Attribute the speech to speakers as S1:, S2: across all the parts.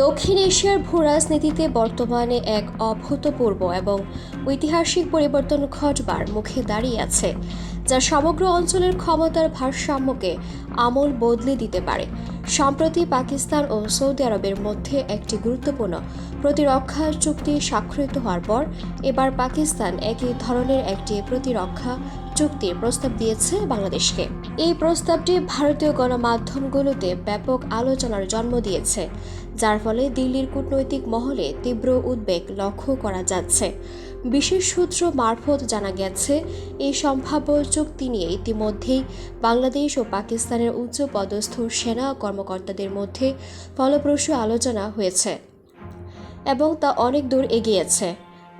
S1: দক্ষিণ এশিয়ার ভূরাজনীতিতে বর্তমানে এক অভূতপূর্ব এবং ঐতিহাসিক পরিবর্তন ঘটবার মুখে দাঁড়িয়ে আছে, যা সমগ্র অঞ্চলের ক্ষমতার ভারসাম্যকে আমল বদলে দিতে পারে। সম্প্রতি পাকিস্তান ও সৌদি আরবের মধ্যে একটি গুরুত্বপূর্ণ প্রতিরক্ষা চুক্তি স্বাক্ষরিত হওয়ার পর, এবার পাকিস্তান একই ধরনের একটি প্রতিরক্ষা চুক্তির প্রস্তাব দিয়েছে বাংলাদেশকে। এই প্রস্তাবটি ভারতীয় গণমাধ্যমগুলোতে ব্যাপক আলোচনার জন্ম দিয়েছে, যার ফলে দিল্লির কূটনৈতিক মহলে তীব্র উদ্বেগ লক্ষ্য করা যাচ্ছে। বিশেষ সূত্র মারফত জানা গেছে, এই সম্ভাব্য চুক্তি নিয়ে ইতিমধ্যেই বাংলাদেশ ও পাকিস্তানের উচ্চপদস্থ সেনা কর্মকর্তাদের মধ্যে ফলপ্রসূ আলোচনা হয়েছে এবং তা অনেক দূর এগিয়েছে।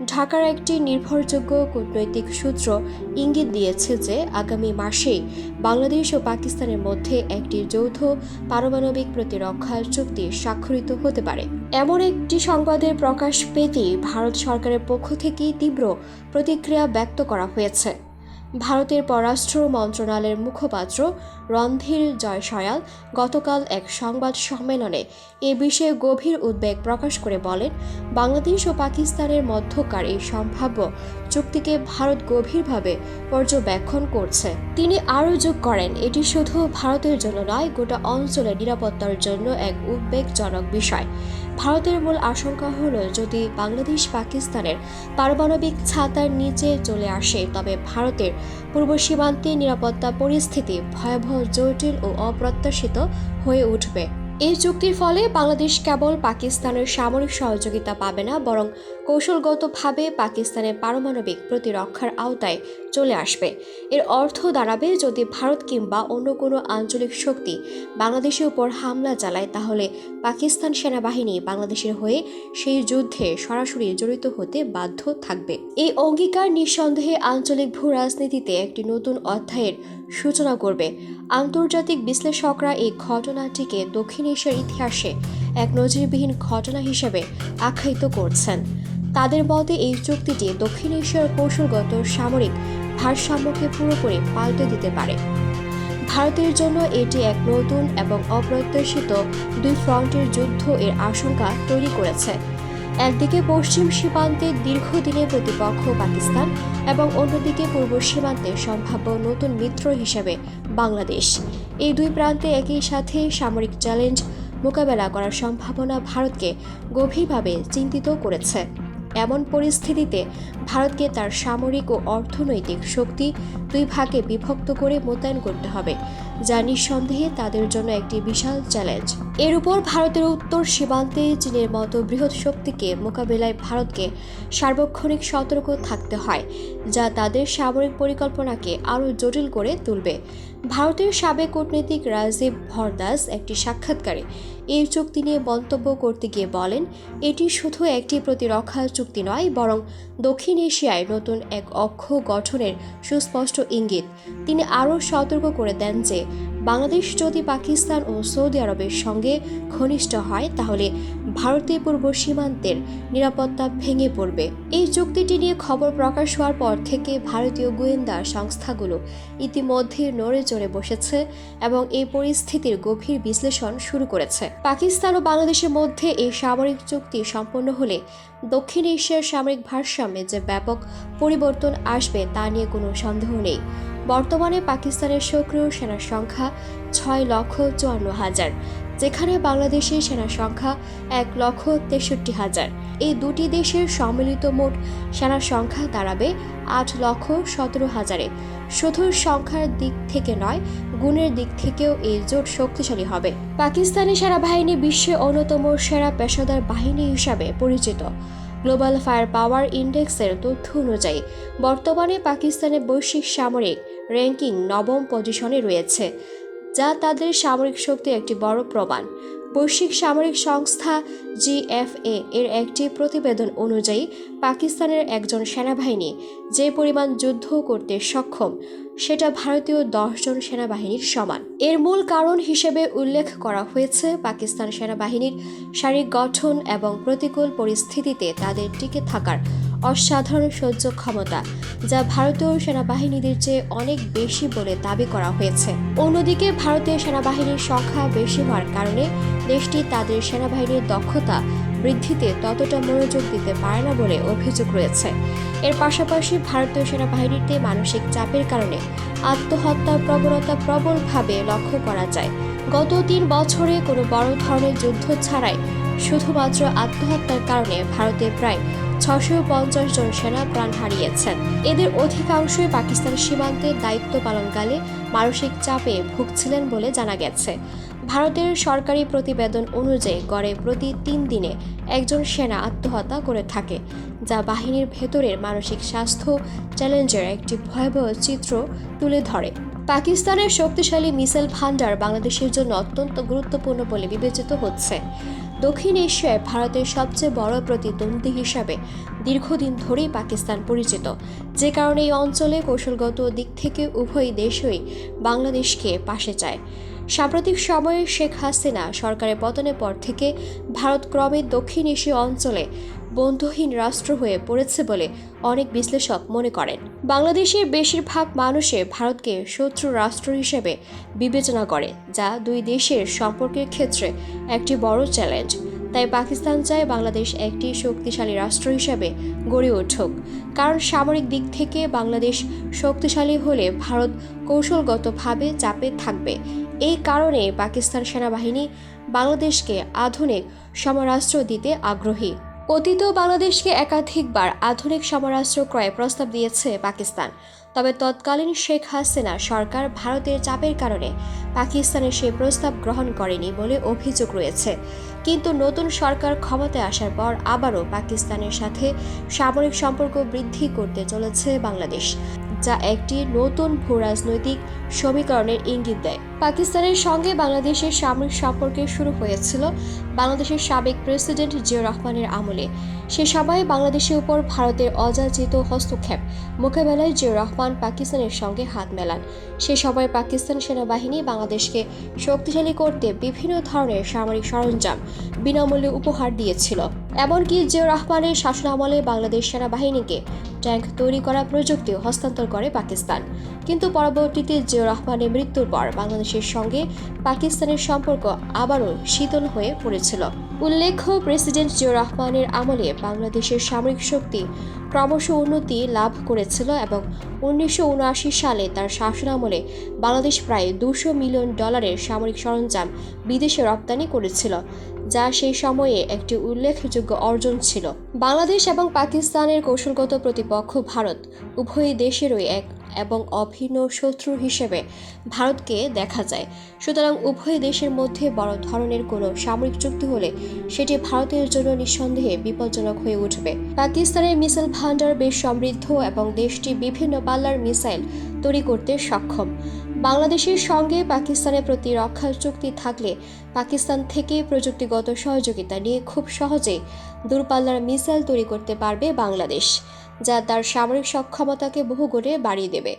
S1: ঢাকার একটি নির্ভরযোগ্য কূটনৈতিক সূত্র ইঙ্গিত দিয়েছে যে আগামী মাসেই বাংলাদেশ ও পাকিস্তানের মধ্যে একটি যৌথ পারমাণবিক প্রতিরক্ষা চুক্তি স্বাক্ষরিত হতে পারে। এমন একটি সংবাদের প্রকাশ পেতে ভারত সরকারের পক্ষ থেকে তীব্র প্রতিক্রিয়া ব্যক্ত করা হয়েছে। ভারতের পররাষ্ট্র মন্ত্রণালয়ের মুখপাত্র রণধীর জয়সয়াল গতকাল এক সংবাদ সম্মেলনে এ বিষয়ে গভীর উদ্বেগ প্রকাশ করে বলেন, বাংলাদেশ ও পাকিস্তানের মধ্যকার এই সম্ভাব্য চুক্তিকে ভারত গভীরভাবে পর্যবেক্ষণ করছে। তিনি আরও যোগ করেন, এটি শুধু ভারতের জন্য নয়, গোটা অঞ্চলের নিরাপত্তার জন্য এক উদ্বেগজনক বিষয়। ভারতের মূল আশঙ্কা হল, যদি বাংলাদেশ পাকিস্তানের পারমাণবিক ছাতার নিচে চলে আসে, তবে ভারতের পূর্ব সীমান্তে নিরাপত্তা পরিস্থিতি ভয়াবহ, জটিল ও অপ্রত্যাশিত হয়ে উঠবে। এই চুক্তির ফলে বাংলাদেশ কেবল পাকিস্তানের সামরিক সহযোগিতা পাবে না, বরং কৌশলগতভাবে পাকিস্তানের পারমাণবিক প্রতিরক্ষার আওতায় চলে আসবে। এর অর্থ দাঁড়াবে যদি ভারত কিংবা অন্য কোনো আঞ্চলিক শক্তি বাংলাদেশের উপর হামলা চালায়, তাহলে পাকিস্তান সেনাবাহিনী বাংলাদেশের হয়ে সেই যুদ্ধে সরাসরি জড়িত হতে বাধ্য থাকবে। এই অঙ্গীকার নিঃসন্দেহে আঞ্চলিক ভূ রাজনীতিতে একটি নতুন অধ্যায়ের সূচনা করবে। আন্তর্জাতিক বিশ্লেষকরা এই ঘটনাটিকে দক্ষিণ এশিয়ার ইতিহাসে এক নজিরবিহীন ঘটনা হিসেবে আখ্যায়িত করছেন। তাদের মতে, এই চুক্তিটি দক্ষিণ এশিয়ার কৌশলগত সামরিক ভারসাম্যকে পুরোপুরি পাল্টে দিতে পারে। ভারতের জন্য এটি এক নতুন এবং অপ্রত্যাশিত দুই ফ্রন্টের যুদ্ধ এর আশঙ্কা তৈরি করেছে। একদিকে পশ্চিম সীমান্তে দীর্ঘদিনের প্রতিপক্ষ পাকিস্তান এবং অন্যদিকে পূর্ব সীমান্তে সম্ভাব্য নতুন মিত্র হিসেবে বাংলাদেশ। এই দুই প্রান্তে একই সাথে সামরিক চ্যালেঞ্জ মোকাবেলা করার সম্ভাবনা ভারতকে গভীরভাবে চিন্তিত করেছে। এমন পরিস্থিতিতে ভারতকে তার সামরিক ও অর্থনৈতিক শক্তি দুই ভাগে বিভক্ত করে মোতায়েন করতে হবে। যা নিঃসন্দেহে তাদের জন্য একটি বিশাল চ্যালেঞ্জ। এর উপর ভারতের উত্তর সীমান্তে চীনের মতো বৃহৎ শক্তিকে মোকাবেলায় ভারতকে সার্বক্ষণিক সতর্ক থাকতে হয়, যা তাদের সামরিক পরিকল্পনাকে আরও জটিল করে তুলবে। ভারতের সাবেক কূটনীতিক রাজীব ভরদাস, একটি সাক্ষাৎকারে এই চুক্তি নিয়ে মন্তব্য করতে গিয়ে বলেন, এটি শুধু একটি প্রতিরক্ষা চুক্তি নয়, বরং দক্ষিণ এশিয়ায় নতুন এক অক্ষ গঠনের সুস্পষ্ট ইঙ্গিত। তিনি আরও সতর্ক করে দেন যে বাংলাদেশ যদি পাকিস্তান ও সৌদি আরবের সঙ্গে ঘনিষ্ঠ হয়, তাহলে ভারতের পূর্ব সীমান্তের নিরাপত্তা ভেঙে পড়বে। এই চুক্তিটি নিয়ে খবর প্রকাশ হওয়ার পর থেকে ভারতীয় গোয়েন্দা সংস্থাগুলো ইতিমধ্যে নড়ে চড়ে বসেছে এবং এই পরিস্থিতির গভীর বিশ্লেষণ শুরু করেছে। পাকিস্তান ও বাংলাদেশের মধ্যে এই সামরিক চুক্তি সম্পন্ন হলে দক্ষিণ এশিয়ার সামরিক ভারসাম্যে যে ব্যাপক পরিবর্তন আসবে তা নিয়ে কোনো সন্দেহ নেই। বর্তমানে পাকিস্তানের সক্রিয় সেনার সংখ্যা ছয় লক্ষ চুয়ান্ন হাজার, যেখানে বাংলাদেশের সেনা সংখ্যা এক লক্ষ তেষট্টি হাজার। এই দুটি দেশের সম্মিলিত মোট সেনা সংখ্যা দাঁড়াবে আট লক্ষ সতেরো হাজারে। শুধু সংখ্যার দিক থেকে নয়, গুণের দিক থেকেও এই জোট শক্তিশালী হবে। পাকিস্তানি সেনাবাহিনী বিশ্বের অন্যতম সেরা পেশাদার বাহিনী হিসাবে পরিচিত। গ্লোবাল ফায়ার পাওয়ার ইন্ডেক্সের তথ্য অনুযায়ী, বর্তমানে পাকিস্তানের বৈশ্বিক সামরিক র্যাঙ্কিং নবম পজিশনে রয়েছে, যা তাদের সামরিক শক্তির একটি বড় প্রমাণ। বৈশ্বিক সামরিক সংস্থা জিএফএ এর একটি প্রতিবেদন অনুযায়ী পাকিস্তানের একজন সেনাবাহিনী যে পরিমাণ যুদ্ধ করতে সক্ষম, সেটা ভারতীয় দশজন সেনাবাহিনীর সমান। এর মূল কারণ হিসেবে উল্লেখ করা হয়েছে পাকিস্তান সেনাবাহিনীর শারীরিক গঠন এবং প্রতিকূল পরিস্থিতিতে তাদের টিকে থাকার অসাধারণ সহ্য ক্ষমতা, যা ভারতীয় সেনাবাহিনীদের চেয়ে অনেক বেশি বলে দাবি করা হয়েছে। অন্যদিকে, ভারতীয় সেনাবাহিনীর সংখ্যা বেশি হওয়ার কারণে দেশটি তাদের সেনাবাহিনীর দক্ষতা বৃদ্ধিতে ততটা মনোযোগ দিতে পারে না বলে অভিযোগ রয়েছে। এর পাশাপাশি, ভারতীয় সেনাবাহিনীতে মানসিক চাপের কারণে আত্মহত্যার প্রবণতা প্রবলভাবে লক্ষ্য করা যায়। গত তিন বছরে কোনো বড় ধরনের যুদ্ধ ছাড়াই শুধুমাত্র আত্মহত্যার কারণে ভারতে প্রায় ছশো পঞ্চাশ জন সেনা প্রাণ হারিয়েছেন। এদের অধিকাংশই পাকিস্তান সীমান্তে দায়িত্ব পালনকালে মানসিক চাপে ভুগছিলেন বলে জানা গেছে। ভারতের সরকারি প্রতিবেদন অনুযায়ী গড়ে প্রতি তিন দিনে একজন সেনা আত্মহত্যা করে থাকে, যা বাহিনীর ভেতরের মানসিক স্বাস্থ্য চ্যালেঞ্জের একটি ভয়াবহ চিত্র তুলে ধরে। পাকিস্তানের শক্তিশালী মিসাইল ভান্ডার বাংলাদেশের জন্য অত্যন্ত গুরুত্বপূর্ণ বলে বিবেচিত হচ্ছে। দক্ষিণ এশিয়ায় ভারতের সবচেয়ে বড় প্রতিদ্বন্দ্বী হিসাবে দীর্ঘদিন ধরেই পাকিস্তান পরিচিত। যে কারণে এই অঞ্চলে কৌশলগত দিক থেকে উভয় দেশই বাংলাদেশকে পাশে চায়। সাম্প্রতিক সময়ে শেখ হাসিনা সরকারের পতনের পর থেকে ভারত ক্রমে দক্ষিণ এশীয় অঞ্চলে বন্ধুহীন রাষ্ট্র হয়ে পড়েছে বলে অনেক বিশ্লেষক মনে করেন। বাংলাদেশের বেশিরভাগ মানুষে ভারতকে শত্রু রাষ্ট্র হিসেবে বিবেচনা করে, যা দুই দেশের সম্পর্কের ক্ষেত্রে একটি বড় চ্যালেঞ্জ। তাই পাকিস্তান চায় বাংলাদেশ একটি শক্তিশালী রাষ্ট্র হিসেবে গড়ে উঠুক। কারণ সামরিক দিক থেকে বাংলাদেশ শক্তিশালী হলে ভারত কৌশলগতভাবে চাপে থাকবে এই কারণে পাকিস্তান সেনাবাহিনী বাংলাদেশকে আধুনিক সমরাস্ত্র দিতে আগ্রহী। অতীত বাংলাদেশকে একাধিকবার আধুনিক সমরাস্ত্র ক্রয়ে প্রস্তাব দিয়েছে পাকিস্তান। তবে তৎকালীন শেখ হাসিনা সরকার ভারতের চাপের কারণে পাকিস্তানের সেই প্রস্তাব গ্রহণ করেনি বলে অভিযোগ রয়েছে। কিন্তু নতুন সরকার ক্ষমতায় আসার পর আবারও পাকিস্তানের সাথে সামরিক সম্পর্ক বৃদ্ধি করতে চলেছে বাংলাদেশ। যা একটি নতুন ভূরাজনৈতিক সমীকরণের ইঙ্গিত দেয়। পাকিস্তানের সঙ্গে বাংলাদেশের সামরিক সম্পর্ক শুরু হয়েছিল বাংলাদেশের সাবেক প্রেসিডেন্ট জিয়া রহমানের আমলে। সে সময় বাংলাদেশের উপর ভারতের অযাচিত হস্তক্ষেপ মোকাবেলায় জিয়া রহমান পাকিস্তানের সঙ্গে হাত মেলান। সে সময় পাকিস্তান সেনাবাহিনী বাংলাদেশকে শক্তিশালী করতে বিভিন্ন ধরনের সামরিক সরঞ্জাম বিনামূল্যে উপহার দিয়েছিল। এমনকি জিয়া রহমানের শাসনামলে বাংলাদেশ সেনাবাহিনীকে ট্যাঙ্ক তৈরি করা প্রযুক্তি হস্তান্তর করে পাকিস্তান। কিন্তু পরবর্তীতে জিয়া রহমানের মৃত্যুর পর বাংলাদেশের সঙ্গে পাকিস্তানের সম্পর্ক আবারও শীতল হয়ে পড়েছিল। উল্লেখ্য, প্রেসিডেন্ট জিয়া রহমানের আমলে বাংলাদেশের সামরিক শক্তি ক্রমশ উন্নতি লাভ করেছিল এবং উনিশশো উনআশি সালে তার শাসনামলে বাংলাদেশ প্রায় দুশো মিলিয়ন ডলারের সামরিক সরঞ্জাম বিদেশে রপ্তানি করেছিল। যা সেই সময়ে একটি উল্লেখযোগ্য অর্জন ছিল। বাংলাদেশ এবং পাকিস্তানের কৌশলগত প্রতিপক্ষ ভারত উভয় দেশেরই এক এবং অভিন্ন শত্রু হিসেবে ভারতকে দেখা যায়। সুতরাং উভয় দেশের মধ্যে বড় ধরনের কোনো সামরিক চুক্তি হলে সেটি ভারতের জন্য নিঃসন্দেহে বিপজ্জনক হয়ে উঠবে। পাকিস্তানের মিসাইল ভান্ডার বেশ সমৃদ্ধ এবং দেশটি বিভিন্ন পাল্লার মিসাইল তৈরি করতে সক্ষম। বাংলাদেশের সঙ্গে পাকিস্তানের প্রতি রক্ষা চুক্তি থাকলে পাকিস্তান থেকে প্রযুক্তিগত সহযোগিতা নিয়ে খুব সহজে দূরপাল্লার মিসাইল তৈরি করতে পারবে বাংলাদেশ, যা তার সামরিক সক্ষমতাকে বহুগুণে বাড়িয়ে দেবে।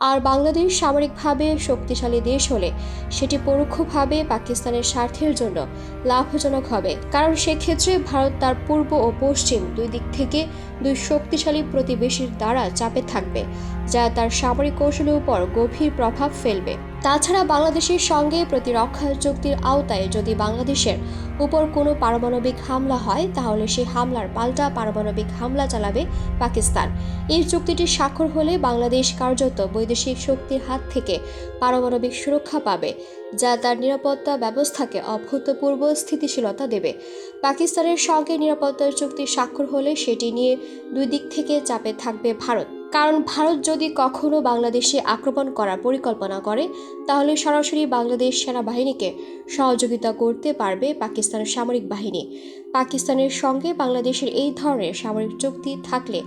S1: আর বাংলাদেশ সামরিকভাবে শক্তিশালী দেশ হলে সেটি পরোক্ষভাবে পাকিস্তানের স্বার্থের জন্য লাভজনক হবে। কারণ সেক্ষেত্রে ভারত তার পূর্ব ও পশ্চিম দুই দিক থেকে দুই শক্তিশালী প্রতিবেশীর দ্বারা চাপে থাকবে। যা তার সামরিক কৌশলের উপর গভীর প্রভাব ফেলবে। তাছাড়া বাংলাদেশের সঙ্গে প্রতিরক্ষা চুক্তির আওতায় যদি বাংলাদেশের উপর কোনো পারমাণবিক হামলা হয়, তাহলে সেই হামলার পাল্টা পারমাণবিক হামলা চালাবে পাকিস্তান। এই চুক্তিটি স্বাক্ষর হলে বাংলাদেশ কার্যত বৈদেশিক শক্তির হাত থেকে পারমাণবিক সুরক্ষা পাবে, যা তার নিরাপত্তা ব্যবস্থাকে অভূতপূর্ব স্থিতিশীলতা দেবে। পাকিস্তানের সঙ্গে নিরাপত্তার চুক্তি স্বাক্ষর হলে সেটি নিয়ে দুই দিক থেকে চাপে থাকবে ভারত। কারণ ভারত যদি কখনো বাংলাদেশে আক্রমণ করার পরিকল্পনা করে, তাহলে সরাসরি বাংলাদেশ সেনাবাহিনীকে সহযোগিতা করতে পারবে পাকিস্তানের সামরিক বাহিনী। পাকিস্তানের সঙ্গে বাংলাদেশের এই ধরনের সামরিক চুক্তি থাকলে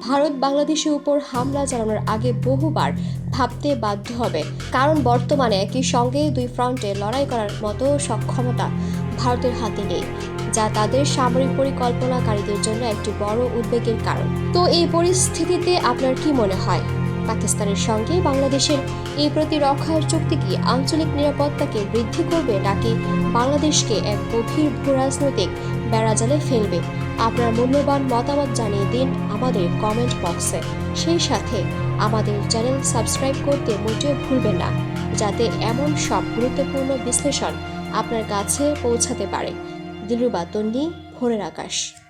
S1: ভারত বাংলাদেশের উপর হামলা চালানোর আগে বহুবার ভাবতে বাধ্য হবে। কারণ বর্তমানে একই সঙ্গে দুই ফ্রন্টে লড়াই করার মতো সক্ষমতা ভারতের হাতে নেই। যা তাদের সামরিক পরিকল্পনাকারীদের জন্য একটি বড় উদ্বেগের কারণ। তো এই পরিস্থিতিতে আপনার কি মনে হয়? পাকিস্তানের সঙ্গে বাংলাদেশের এই প্রতিরক্ষার চুক্তি কি আঞ্চলিক নিরাপত্তাকে বৃদ্ধি করবে নাকি বাংলাদেশকে এক গভীর ভূরাজনৈতিক বেড়াজালে ফেলবে? আপনার মূল্যবান মতামত জানিয়ে দিন আমাদের কমেন্ট বক্সে। সেই সাথে আমাদের চ্যানেল সাবস্ক্রাইব করতে মোটেও ভুলবেন না, যাতে এমন সব গুরুত্বপূর্ণ বিশ্লেষণ আপনার কাছে পৌঁছাতে পারে। দিলরুবা তন্নি ভোরের আকাশ।